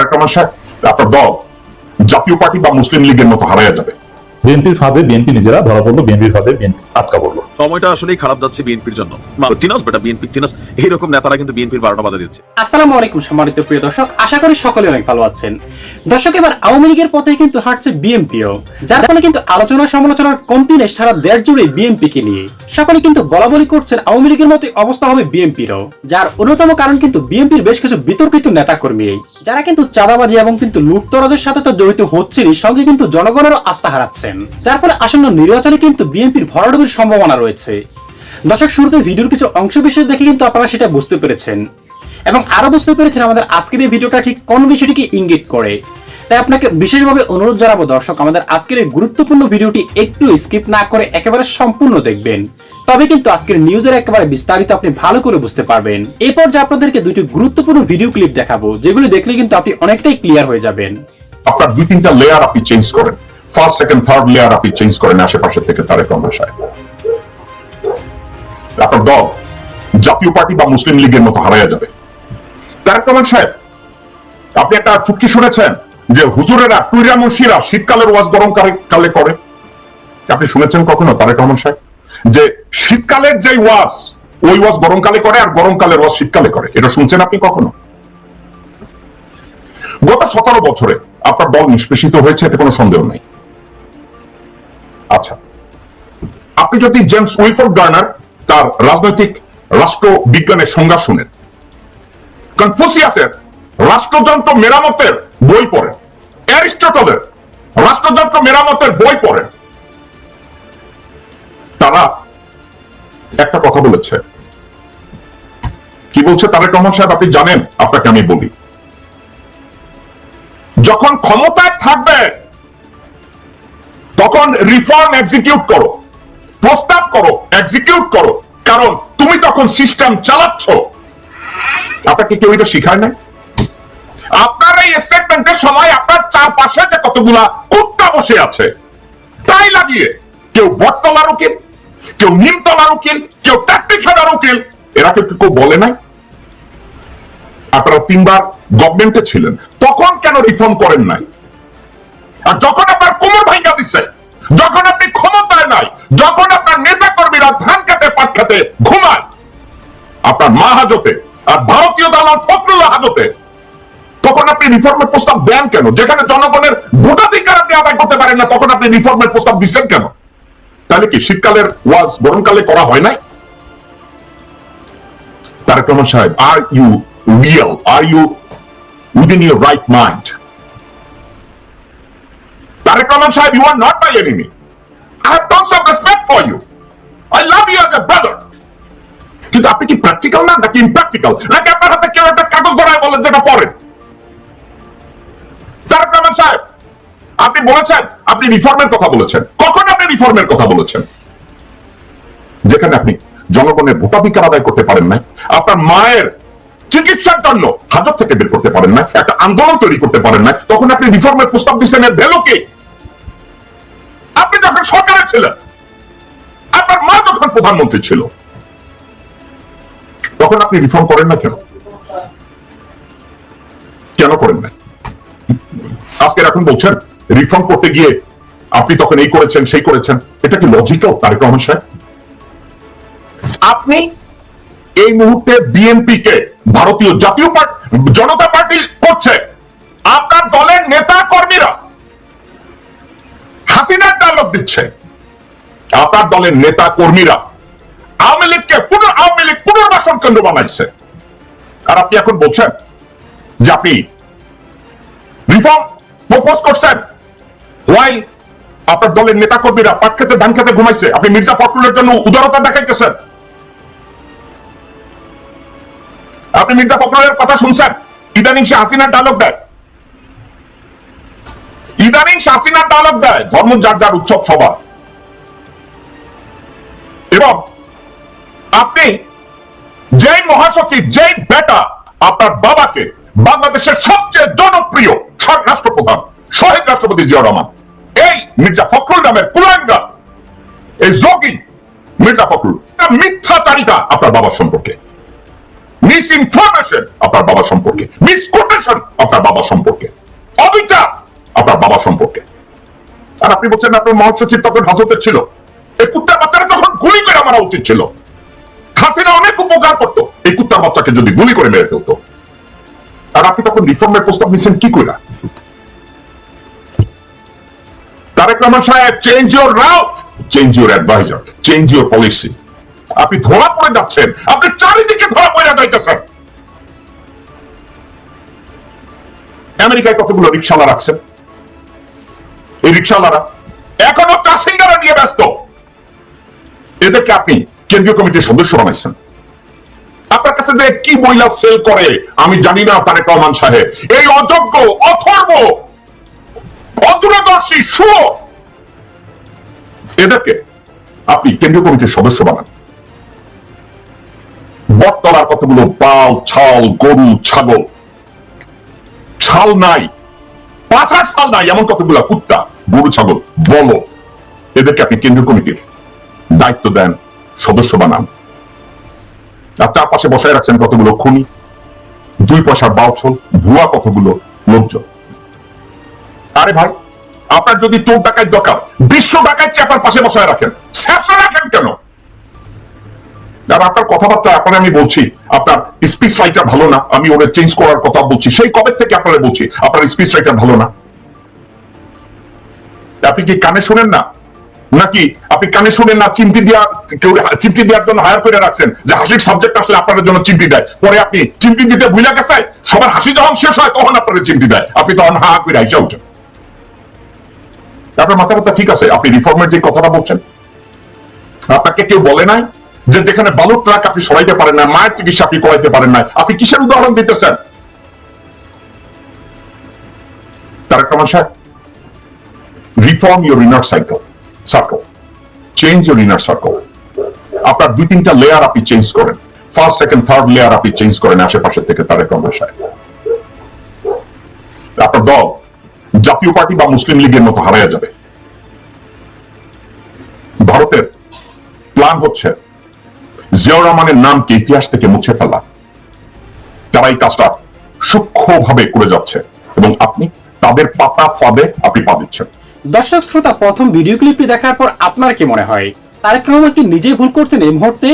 তারেক রহমান সাহেব দল জাতীয় পার্টি বা মুসলিম লীগের মতো হারাইয়া যাবে। বিএনপির ফাঁদে বিএনপি নিজেরা ধরা পড়ল, বিএনপির ফাঁদে বিএনপি আটকা পড়ল। সময়টা আসলেই খারাপ যাচ্ছে বিএনপির জন্য। চিনাস বেটা, বিএনপি চিনাস এইরকম নেতারা কিন্তু বিএনপির বারোটা বাজা দিচ্ছে। আসসালামু আলাইকুম সম্মানিত প্রিয় দর্শক, আশা করি সকলে অনেক ভালো আছেন। দর্শক, এবার আওয়ামী লীগের পথে কিন্তু হাঁটছে বিএনপিও, যার ফলে কিন্তু আলোচনা সমালোচনার কমতি নেই সারা দেশ জুড়ে বিএনপি কে নিয়ে। সকলে কিন্তু বলা বলি করছেন আওয়ামী লীগের মতো অবস্থা হবে বিএনপিরও, যার অন্যতম কারণ কিন্তু বিএনপির বেশ কিছু বিতর্কিত নেতা কর্মী যারা কিন্তু চাঁদাবাজি এবং কিন্তু লুটতরাজের সাথে তো জড়িত হচ্ছেনই, সঙ্গে কিন্তু জনগণেরও আস্থা হারাচ্ছেন। যার ফলে আসন্ন নির্বাচনে কিন্তু বিএনপির ভরাডুবির সম্ভাবনা রয়েছে। দর্শক, শুরুতে ভিডিওর কিছু অংশ বিষয় দেখে কিন্তু আপনারা সেটা বুঝতে পেরেছেন। এবং আরও বুঝতে পেরেছেন আমাদের আজকের এই ভিডিওটা ঠিক কোন বিষয়টিকে ইঙ্গিত করে। তাই আপনাকে বিশেষভাবে অনুরোধ জানাব, দর্শক, আমাদের আজকের এই গুরুত্বপূর্ণ ভিডিওটি একটু স্কিপ না করে একেবারে সম্পূর্ণ দেখবেন। তবে কিন্তু আজকের নিউজের একেবারে বিস্তারিত আপনি ভালো করে বুঝতে পারবেন। এরপর যে আপনাদেরকে দুটি গুরুত্বপূর্ণ ভিডিও ক্লিপ দেখাবো, যেগুলো দেখলে কিন্তু আপনি অনেকটাই ক্লিয়ার হয়ে যাবেন। আপনার দুই তিনটা লেয়ার আপনি চেঞ্জ করেন। ফার্স্ট সেকেন্ড থার্ড লেয়ার আপনি চেঞ্জ করেন আশেপাশে থেকে তারেক রহমান সাহেব। আপনার দল জাতীয় পার্টি বা মুসলিম লীগের মতো হারাইয়া যাবে। তারেক রহমান সাহেব, আপনি একটা চুক্তি শুনেছেন যে হুজুরেরা টুইরা মুন্সিরা শীতকালের ওয়াজ গরম কালে- করে আপনি শুনেছেন কখনো তারেক রহমান সাহেব? যে শীতকালের যে ওয়াজ, ওই ওয়াজ গরমকালে করে আর গরমকালের ওয়াজ শীতকালে করে। এটা শুনছেন আপনি কখনো? গত সতেরো বছরে আপনার দল নিষ্পেষিত হয়েছে, এতে কোনো সন্দেহ নেই। আচ্ছা আপনি যদি জেমস উইফোর্ড গার্নার তার রাজনৈতিক রাষ্ট্র বিজ্ঞানের সংজ্ঞা শুনেন। কনফুসিয়াসের রাষ্ট্রযন্ত্র মেরামতের বই পড়েন। অ্যারিস্টটলের রাষ্ট্রযন্ত্র মেরামতের বই পড়েন। তারা একটা কথা বলেছে। কি বলছে তারেক রহমান সাহেব? আপনি জানেন, আপনাকে আমি বলি। যখন ক্ষমতায় থাকবে, তখন রিফর্ম এক্সিকিউট করো। প্রস্তাব করো এক্সিকিউট করো। কারণ তুমি তখন সিস্টেম চালাচ্ছ। আপনাকে কেউ এটা শিখায় নাই? আপনার এই স্টেটমেন্টের সময় আপনার চারপাশে যে কতগুলা কুত্তা বসে আছে, তাই লাগিয়ে কেউ বটতলার উকিল, কেউ নিমতলার উকিল, কেউ ট্যাকটিখানার উকিল, এরা কেউ কেউ বলে নাই? আপনারা তিনবার গভর্নমেন্টে ছিলেন, তখন কেন রিফর্ম করেন নাই? আর যখন আপনার কোমর ভাঙ্গা দিচ্ছে যখন আপনি ক্ষমতায় নাই, যখন আপনার নেতা কর্মীরা ধান খেতে পাট খেতে ঘুমায়, আপনার মা হাজতে, আর ভারতীয় দালাল ফখরুল হাজতে, তখন আপনি রিফর্মের প্রস্তাব দেন কেন? যেখানে জনগণের ভোটাধিকার আপনি আদায় করতে পারেন না, তখন আপনি রিফর্মের প্রস্তাব দিচ্ছেন কেন? তাহলে কি শীতকালের ওয়াজ গরমকালে করা হয় নাই? Tarique Rahman Saheb are you real are you within your right mind Tariq Rahman Sahib, you are not my enemy. I have tons of respect for you. I love you as a brother. কিন্তু আপনি কি practical না নাকি impractical নাকি আপনার হাতে কেউ একটা কাগজ গড়ায় বলেন যেটা পড়েন তারেক রহমান সাহেব আপনি বলেছেন আপনি রিফর্মের কথা বলেছেন কখন আপনি রিফর্মের কথা বলেছেন যেখানে আপনি জনগণের ভোটাধিকার আদায় করতে পারেন না আপনার মায়ের চিকিৎসার জন্য হাজত থেকে বের করতে পারেন না একটা আন্দোলন তৈরি করতে পারেন না তখন আপনি রিফর্মের প্রস্তাব দিচ্ছেন এর ভ্যালু আপনি যখন সরকারে ছিলেন, আপনার মা যখন প্রধানমন্ত্রী ছিল, তখন আপনি রিফর্ম করেন না কেন? কেন করেন না? আজকে এখন বলছেন রিফর্ম করতে গিয়ে আপনি তখন এই করেছেন, সেই করেছেন। এটা কি লজিক্যাল তারেক রহমান সাহেব? আপনি এই মুহূর্তে বিএনপি কে ভারতীয় জাতীয় পার্টি, জনতা পার্টি করছে। আপনার দলের নেতা কর্মীরা হাসিনার ডায়লগ দিচ্ছে, আপনার দলের নেতা কর্মীরা আওয়ামী লীগকে পুনর, আওয়ামী লীগ পুনর্বাসন কেন্দ্র বানাইছে। আর আপনি এখন বলছেন যে আপনি রিফর্ম প্রপোজ করছেন ওয়াইল আপনার দলের নেতা কর্মীরা পাট খেতে, ধান খেতে ঘুমাইছে। আপনি মির্জা ফখরুলের জন্য উদারতা দেখাইতেছেন। আপনি মির্জা ফখরুলের কথা শুনছেন, ইদানিং সে হাসিনার ডায়লগ দেয়। ইদানিং ডায়লগ দেয়, ধর্ম যার যার উৎসব সবার। এবং আপনি যেই মহাসচিব, যেই বেটা আপনার বাবাকে বাংলাদেশের সবচেয়ে জনপ্রিয় রাষ্ট্রপ্রধান, শহীদ রাষ্ট্রপতি জিয়া রহমান, এই মির্জা ফখরুল নামের কুলাঙ্গা এই যোগী মির্জা ফখরুল, এটা মিথ্যাচারিতা আপনার বাবার সম্পর্কে। মিস ইনফরমেশন আপনার বাবা সম্পর্কে। মিসকোটেশন আপনার বাবা সম্পর্কে। অবিচার আপনার বাবা সম্পর্কে। আর আপনি বলছেন আপনার মহাসচিব তখন হাজতে ছিল। এই কুত্তার বাচ্চারা তখন গুলি করে মারা উচিত ছিল। হাসিনা অনেক উপকার করতো। এই কুত্তার বাচ্চাকে যদি গুলি করে মেরে ফেলতো। আর আপনি তখন রিফর্মের প্রস্তাব নিচ্ছেন কি করে Tarique Rahman Saheb change your route change your adviser change your policy আপনি ধরা পড়ে যাচ্ছেন। আপনি চারিদিকে ধরা পড়ে যাইতেছেন। আমেরিকায় কতগুলো রিক্সাওয়ালা রাখছেন? এই রিক্সাওয়ালারা এখনও চাষিঙ্গারা নিয়ে ব্যস্ত। এদেরকে আপনি কেন্দ্রীয় কমিটির সদস্য বানাইছেন। আপনার কাছে যে কি মহিলা সেল করে, আমি জানি না, তারেক রহমান সাহেব। এই অযোগ্য, অথর্ব, অদূরদর্শী শুয় এদেরকে আপনি কেন্দ্রীয় কমিটির সদস্য বানান। বটতলার কতগুলো বাল, ছাল, গরু, ছাগল, ছাল নাই। পাঁচার ছাল নাই, এমন কতগুলো কুত্তা, গরু, ছাগল, বলো। এদেরকে আপনি কেন্দ্রীয় কমিটির দায়িত্ব দেন, সদস্য বানান। আর তার পাশে বসায় রাখছেন কতগুলো খুনি, দুই পয়সার বাউছল, ভুয়া কতগুলো লোকজন। আরে ভাই, আপনার যদি চোর ডাকাত দরকার, বিশ্ব ডাকাতকে আপনার পাশে বসায় রাখেন। রাখেন কেন? আর আপনার কথাবার্তা এখন আমি বলছি, আপনার স্পিচ রাইটার ভালো না, আমি ওদের চেঞ্জ করার কথা বলছি, সেই কবে থেকে আপনারা বলছি, আপনার স্পিচ রাইটার ভালো না? আপনি কি কানে শুনেন না? নাকি আপনি কানে শুনেন না চিমটি দেওয়া, কেউ চিমটি দেওয়ার জন্য হায়ার করে রাখছেন, যে হাসির সাবজেক্ট আসলে আপনার জন্য চিমটি দেয়? পরে আপনি চিমটি দিতে ভুলে গেছে সবার হাসি যখন শেষ হয় তখন আপনার চিমটি দেয়। আপনি তখন হা করে আইসা উঠেন। আপনার মাথা ঠিক আছে, আপনি রিফর্মের যে কথাটা বলছেন, আপনাকে কেউ বলে নাই? যে যেখানে বালুর ট্রাক আপনি সরাইতে পারেন না, মায়ের চিকিৎসা আপনি করাইতে পারেন না। আপনি কিসের উদাহরণ দিতেছেন? Reform your inner cycle change your inner আপনার দুই তিনটা লেয়ার আপনি চেঞ্জ করেন। ফার্স্ট সেকেন্ড থার্ড লেয়ার আপনি চেঞ্জ করেন আশেপাশে থেকে তারেক রহমান সাহেব। আপনার দল জাতীয় পার্টি বা মুসলিম লীগের মতো হারাইয়া যাবে। ভারতের প্ল্যান হচ্ছে জিয়াউর রহমানের নামকে ইতিহাস থেকে মুছে ফেলা? তারা এই কাজটা সূক্ষ্মভাবে করে যাচ্ছে এবং আপনি তাদের পাতা ফাঁদে আপনি পা দিচ্ছেন। দর্শক শ্রোতা প্রথম ভিডিও ক্লিপটি দেখার পর আপনার কি মনে হয়? তারেক রহমান কি নিজেই ভুল করছেন এই মুহূর্তে?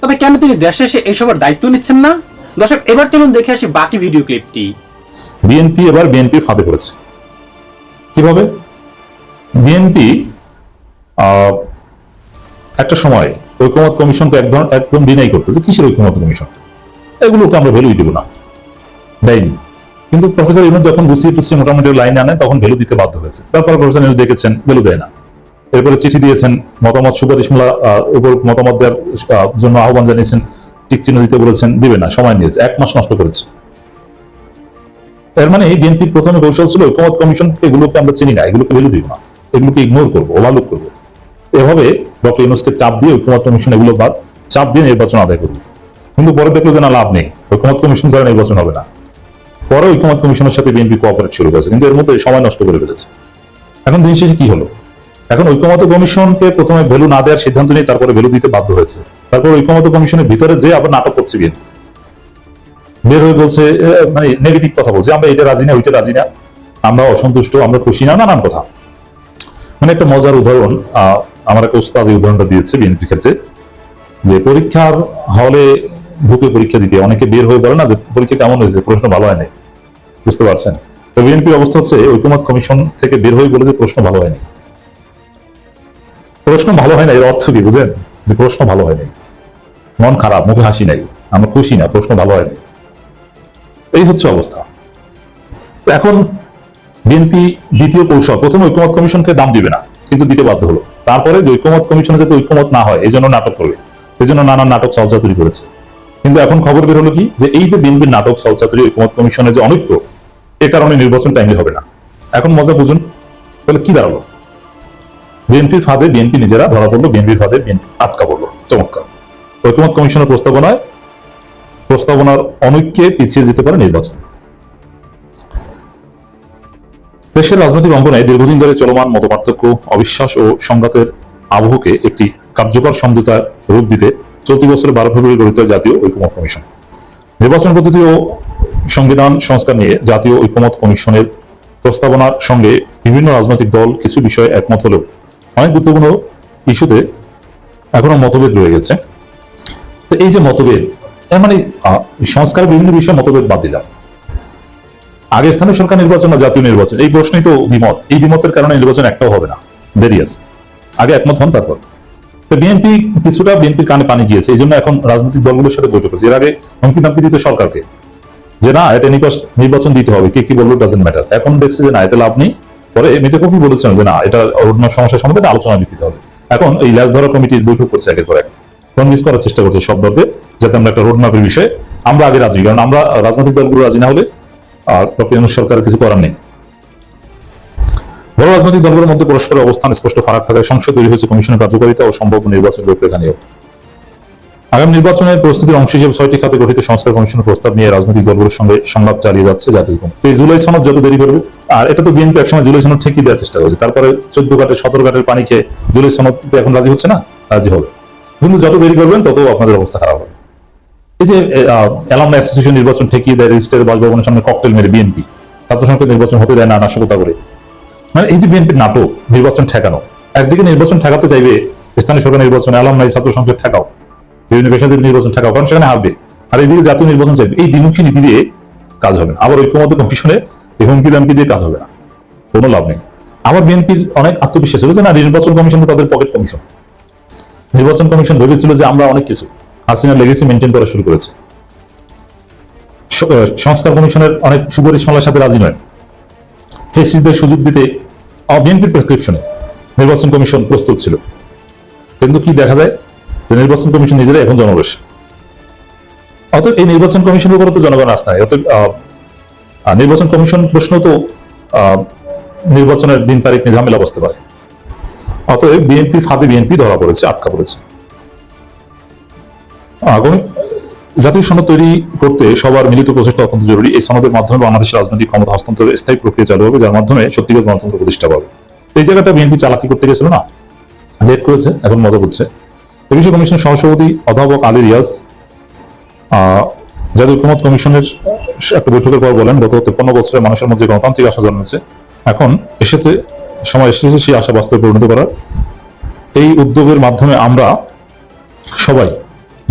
তবে কেন তিনি দেশে এসে এইসবের দায়িত্ব নিচ্ছেন না? দর্শক এবার চলুন দেখে আসি বাকি ভিডিও ক্লিপটি বিএনপি এবার বিএনপি ফাঁদে পড়েছে। কীভাবে? বিএনপি একটা সময় ঐক্যমত কমিশনকে একদম একদম ডিনাই করতো যে কিসের ঐক্যমত কমিশন? এগুলোকে আমরা ভ্যালুই দিব না। দেয়নি। কিন্তু প্রফেসর ইউনুস যখন গুছিয়ে টুছিয়ে মোটামুটি লাইনে আনে তখন ভ্যালু দিতে বাধ্য হয়েছে। তারপর প্রফেসর ইউনুস দেখেছেন ভ্যালু দেয় না। এরপরে চিঠি দিয়েছেন, মতামত সুপারিশমূলা উপর মতামত দেওয়ার জন্য আহ্বান জানিয়েছেন, টিক চিহ্ন দিতে বলেছেন, দিবে না, সময় নিয়েছে, এক মাস নষ্ট করেছে। এর মানে বিএনপির প্রথমে কৌশল ছিল ঐক্যমত কমিশন, এগুলোকে আমরা চিনি না, এগুলোকে ভ্যালু দিব না। এগুলোকে ইগনোর করব ওভারলুক করব। এভাবে ডক্টর ইউনুসকে চাপ দিয়ে ঐক্যমত কমিশন এগুলো বাদ, চাপ দিয়ে নির্বাচন আদায় করব কিন্তু পরে দেখল যে না, লাভ নেই। ঐক্যমত কমিশন ছাড়া নির্বাচন হবে না। পরে ঐক্যমত কমিশনের সাথে বিএনপি কোঅপারেট শুরু করেছে। কিন্তু এর মধ্যে সময় নষ্ট করে ফেলেছে। এখন দিন শেষে কি হলো? এখন ঐক্যমত কমিশনকে প্রথমে ভ্যালু না দেওয়ার সিদ্ধান্ত নিয়ে তারপরে ভ্যালু দিতে বাধ্য হয়েছে। তারপর ঐক্যমত কমিশনের ভিতরে যে আবার নাটক করছে বিএনপি। বের হয়ে বলছে মানে নেগেটিভ কথা বলছে। আমরা এটা রাজি না, ওইটা রাজি না। আমরা অসন্তুষ্ট, আমরা খুশি না, নানান কথা। মানে একটা মজার উদাহরণ আমার একটা উস্তাদ এই উদাহরণটা দিয়েছে বিএনপির ক্ষেত্রে, যে পরীক্ষার হলে ঢুকে পরীক্ষা দিতে, অনেকে বের হয়ে বলে না যে পরীক্ষা কেমন হয়েছে, প্রশ্ন ভালো হয়নি। বুঝতে পারছেন? তো বিএনপির অবস্থা হচ্ছে ঐক্যমত কমিশন থেকে বের হয়ে বলে যে প্রশ্ন ভালো হয়নি। প্রশ্ন ভালো হয় না, এর অর্থ কি বুঝেন? যে প্রশ্ন ভালো হয়নি। মন খারাপ, মুখে হাসি নাই, আমরা খুশি না, প্রশ্ন ভালো হয়নি। এই হচ্ছে অবস্থা। এখন বিএনপি দ্বিতীয় কৌশল, প্রথম ঐক্যমত কমিশনকে দাম দিবে না, কিন্তু দিতে বাধ্য হলো। তারপরে যে ঐক্যমত কমিশনে যাতে ঐক্যমত না হয় এই জন্য নাটক করবে এই জন্য নানান নাটক চলচাতুরি করেছে। কিন্তু এখন খবর বের হলো কি, যে এই যে বিএনপির নাটক চলচাতুরি ঐক্যমত কমিশনের যে অনৈক্য, এ কারণে নির্বাচন টাইমলি হবে না। এখন মজা বুঝুন, তাহলে কি দাঁড়াল? বিএনপির ফাঁদে বিএনপি নিজেরা ধরা পড়ল, বিএনপির ফাঁদে বিএনপি আটকা পড়ল। চমৎকার। ঐক্যমত কমিশনের প্রস্তাবনায় প্রস্তাবনার অনৈক্যে পিছিয়ে যেতে পারে নির্বাচন। দেশের রাজনৈতিক অঙ্গনে দীর্ঘদিন ধরে চলমান মতপার্থক্য অবিশ্বাস ও সংঘাতের আবহকে একটি কার্যকর সমঝোতার রূপ দিতে চলতি বছরের বারো ফেব্রুয়ারি গঠিত জাতীয় ঐক্যমত কমিশন। নির্বাচন পদ্ধতি ও সংবিধান সংস্কার নিয়ে জাতীয় ঐক্যমত কমিশনের প্রস্তাবনার সঙ্গে বিভিন্ন রাজনৈতিক দল কিছু বিষয়ে একমত হলেও অনেক গুরুত্বপূর্ণ ইস্যুতে এখনও মতভেদ রয়ে গেছে। তো এই যে মতভেদ মানে আহ, সংস্কার বিভিন্ন বিষয়ে মতভেদ বাদ দিলাম। আগে স্থানীয় সরকার নির্বাচন না জাতীয় নির্বাচন? এই প্রশ্নই তো দ্বিমত। এই দ্বিমতের কারণে নির্বাচন একটাও হবে না। দেরি আছে আগে একমত হন, তারপর। তো বিএনপি কিছুটা বিএনপির কানে পানি গিয়েছে। এই জন্য এখন রাজনৈতিক দলগুলোর সাথে বৈঠক হচ্ছে। এর আগে হুমকি দামকি দিত সরকারকে। যে না এটা নিকশ নির্বাচন দিতে হবে। কে কি বলল ডাজেন্ট ম্যাটার এখন দেখছে যে না এটা লাভ নেই। পরে মির্জা কবি বলেছেন যে না, এটা রোডম্যাপ সমস্যার সম্বন্ধে আলোচনা দিতে হবে। এখন এই ল্যাস ধরা কমিটির বৈঠক করছে একের পর এক। কনভিন্স করার চেষ্টা করছে সব দলকে, যাতে আমরা একটা রোডম্যাপের বিষয়ে আমরা আগে রাজি। কারণ আমরা রাজনৈতিক দলগুলো রাজি না হলে আর ডক্টর সরকারের কিছু করার নেই। বড় রাজনৈতিক দলগুলোর মধ্যে পরস্পরের অবস্থান স্পষ্ট ফারাক থাকায় সংসদ তৈরি হয়েছে কমিশনের কার্যকারিতা ও সম্ভাব্য নির্বাচন রূপরেখা নিয়েও। আগামী নির্বাচনের প্রস্তুতির অংশ হিসেবে ছয়টি খাতে গঠিত সংস্কার কমিশনের প্রস্তাব নিয়ে রাজনৈতিক দলগুলোর সঙ্গে সংলাপ চালিয়ে যাচ্ছে জাতীয় এই জুলাই সনদ যত দেরি করবে, আর এটা তো বিএনপি একসময় জুলাই সনদ ঠিকই দেওয়ার চেষ্টা করেছে। তারপরে চোদ্দ ঘাটের, সতেরো ঘাটের পানি খেয়ে জুলাই সনদ এখন রাজি হচ্ছে না, রাজি হবে। কিন্তু যত দেরি করবেন, তত আপনাদের অবস্থা খারাপ হবে। এই যে অ্যালামনা অ্যাসোসিয়েশন নির্বাচন ঠেকিয়ে দেয় রেজিস্টার বাসভবনের সামনে ককটেল মেরে বিএনপি। ছাত্র নির্বাচন হতে দেয় না, নাশকতা করে। মানে এই যে বিএনপির নাটক, নির্বাচন ঠেকানো, একদিকে নির্বাচন ঠেকাতে চাইবে স্থানীয় সরকার নির্বাচন অ্যালাম নাই ছাত্র ঠেকাও। বিভিন্ন পেশাজীবী নির্বাচন ঠেকাও, কারণ সেখানে হারবে। আর জাতীয় নির্বাচন চাইবে। এই দ্বিমুখী নীতি দিয়ে কাজ হবে না। আবার ঐক্যমত কমিশনে এই হুমকি দামকি দিয়ে কাজ হবে না। কোনো লাভ নেই। আমার বিএনপির অনেক আত্মবিশ্বাস ছিল যে না, নির্বাচন কমিশন তাদের পকেট কমিশন। নির্বাচন কমিশন ভেবেছিল যে আমরা অনেক কিছু হাসিনা লেগেসি মেনটেন করা শুরু করেছে। সংস্কার কমিশনের অনেক সুপারিশমালার সাথে রাজি নয়। ফেসিসদের সুযোগ দিতে বিএনপির প্রেসক্রিপশনে নির্বাচন কমিশন প্রস্তুত ছিল। কিন্তু কি দেখা যায়? যে নির্বাচন কমিশন নিজেরাই এখন জনবেশ অতএব এই নির্বাচন কমিশনের উপরে তো জনগণ আস্থা নেই। অতএব নির্বাচন কমিশন প্রশ্ন তো নির্বাচনের দিন তারিখ নিয়ে ঝামেলা বসতে পারে। অতএব বিএনপি ফাঁদে বিএনপি ধরা পড়েছে, আটকা পড়েছে। আগামী জাতীয় সনদ তৈরি করতে সবার মিলিত প্রচেষ্টা অত্যন্ত জরুরি। এই সনদের মাধ্যমে বাংলাদেশের রাজনৈতিক ক্ষমতা হস্তান্তরের স্থায়ী প্রক্রিয়া চালু হবে, যার মাধ্যমে সত্যিকার গণতন্ত্র প্রতিষ্ঠা পাবে। এই জায়গাটা বিএনপি চালাকি করতে গেছিল না? লেট করেছে, এখন মজা করছে। এ কমিশনের সহসভাপতি অধ্যাপক আলী রিয়াজ জাতীয় ঐক্যমত কমিশনের একটা বৈঠকের পর বলেন, গত তেপ্পান্ন বছরে মানুষের মধ্যে গণতান্ত্রিক আশা জন্মেছে। এখন এসেছে, সময় এসেছে, সেই আশা বাস্তবে পরিণত করার। এই উদ্যোগের মাধ্যমে আমরা সবাই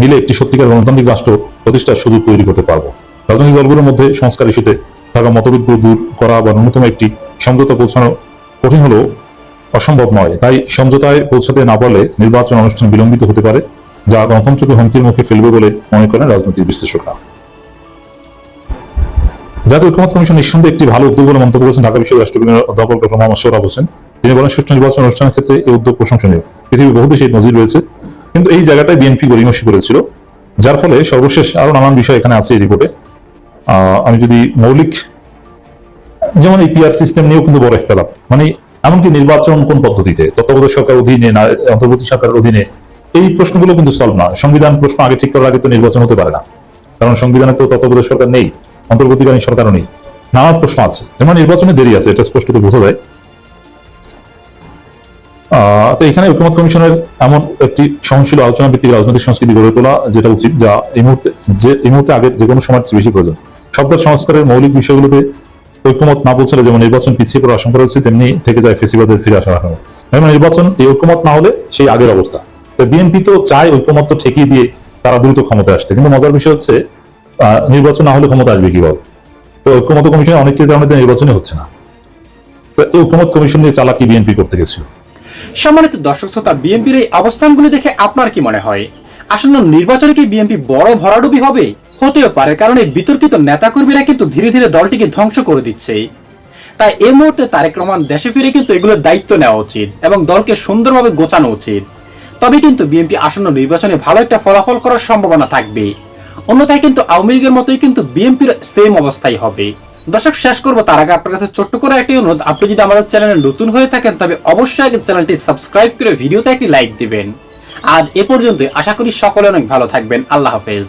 মিলে একটি সত্যিকার গণতান্ত্রিক রাষ্ট্র প্রতিষ্ঠার সুযোগ তৈরি করতে পারব। রাজনৈতিক দলগুলোর মধ্যে সংস্কার ইস্যুতে থাকা মতভেদগুলো দূর করা বা ন্যূনতম একটি সমঝোতা পৌঁছানো কঠিন হলেও অসম্ভব নয়। তাই সমঝোতায় পৌঁছাতে না পারলে নির্বাচন অনুষ্ঠান বিলম্বিত হতে পারে, যা গণতন্ত্রকে হুমকির মুখে ফেলবে বলে মনে করেন রাজনৈতিক বিশ্লেষকরা। জাতীয় ঐক্যমত কমিশন নিঃসন্দেহে একটি ভালো উদ্যোগ বলে মন্তব্য করেছেন ঢাকা বিশ্ববিদ্যালয়ের অধ্যাপক ডক্টর মোহাম্মদ সোহরাব হোসেন। তিনি বলেন, সুষ্ঠু নির্বাচন অনুষ্ঠানের ক্ষেত্রে এই উদ্যোগ প্রশংসনীয়। পৃথিবীর বহু দেশে নজির রয়েছে। কিন্তু এই জায়গাটায় বিএনপি গরিমসি করেছিল, যার ফলে সর্বশেষ আরও নানান বিষয় এখানে আছে এই রিপোর্টে আমি যদি মৌলিক, যেমন এই পিআর সিস্টেম নিয়েও কিন্তু বড় একটা লাভ। মানে এমনকি নির্বাচন কোন পদ্ধতিতে, তত্ত্বাবধায়ক সরকার অধীনে না, অন্তর্বর্তী সরকারের অধীনে, এই প্রশ্নগুলো কিন্তু সলভ না। সংবিধান প্রশ্ন আগে ঠিক করার আগে তো নির্বাচন হতে পারে না। কারণ সংবিধানে তো তত্ত্বাবধায়ক সরকার নেই, অন্তর্বর্তীকালীন সরকারও নেই। নানা প্রশ্ন আছে। এমন নির্বাচনে দেরি আছে, এটা স্পষ্টত বোঝা যায়। তো এখানে ঐক্যমত কমিশনের এমন একটি সহনশীল আলোচনা ভিত্তিক রাজনৈতিক সংস্কৃতি গড়ে তোলা যেটা উচিত, যা এই মুহূর্তে, যে, এই মুহূর্তে আগে যে কোনো সময় বেশি প্রয়োজন। শব্দের সংস্কারের মৌলিক বিষয়গুলোতে ঐক্যমত না পৌঁছালে যেমন নির্বাচন পিছিয়ে পড়ার আশঙ্কা রয়েছে, তেমনি থেকে যায় ফেসিবাদের ফিরে আসা রাখা এবং নির্বাচন, এই ঐক্যমত না হলে সেই আগের অবস্থা। তো বিএনপি তো চায় ঐক্যমত তো ঠেকিয়ে দিয়ে তারা দ্রুত ক্ষমতায় আসতে। কিন্তু মজার বিষয় হচ্ছে নির্বাচন না হলে ক্ষমতা আসবে কীভাবে তো ঐক্যমত কমিশনে অনেক কারণে তো নির্বাচনই হচ্ছে না। তো এই ঐক্যমত কমিশন নিয়ে চালাকি বিএনপি করতে গেছিল। সম্মানিত দর্শক শ্রোতা, বিএনপির এই অবস্থানগুলি দেখে আপনার কি মনে হয়? আসন্ন নির্বাচনে কি বিএনপি বড় ভরাডুবি হবে? হতেও পারে, কারণ এই বিতর্কিত নেতাকর্মীরা কিন্তু ধীরে ধীরে দলটিকে ধ্বংস করে দিচ্ছে। তাই এই মুহূর্তে তারেক রহমান দেশে ফিরে কিন্তু এগুলোর দায়িত্ব নেওয়া উচিত এবং দলকে সুন্দরভাবে গোছানো উচিত। তবে কিন্তু বিএনপি আসন্ন নির্বাচনে ভালো একটা ফলাফল করার সম্ভাবনা থাকবে। অন্যথায় কিন্তু আওয়ামী লীগের মতোই কিন্তু বিএনপির সেম অবস্থাই হবে। দর্শক, শেষ করব। তার আগে আপনার কাছে ছোট্ট করে একটি অনুরোধ। আপনি যদি আমাদের চ্যানেলে নতুন হয়ে থাকেন, তবে অবশ্যই চ্যানেলটি সাবস্ক্রাইব করে ভিডিওতে একটি লাইক দিবেন। আজ এ পর্যন্ত আশা করি সকলে অনেক ভালো থাকবেন। আল্লাহ হাফেজ।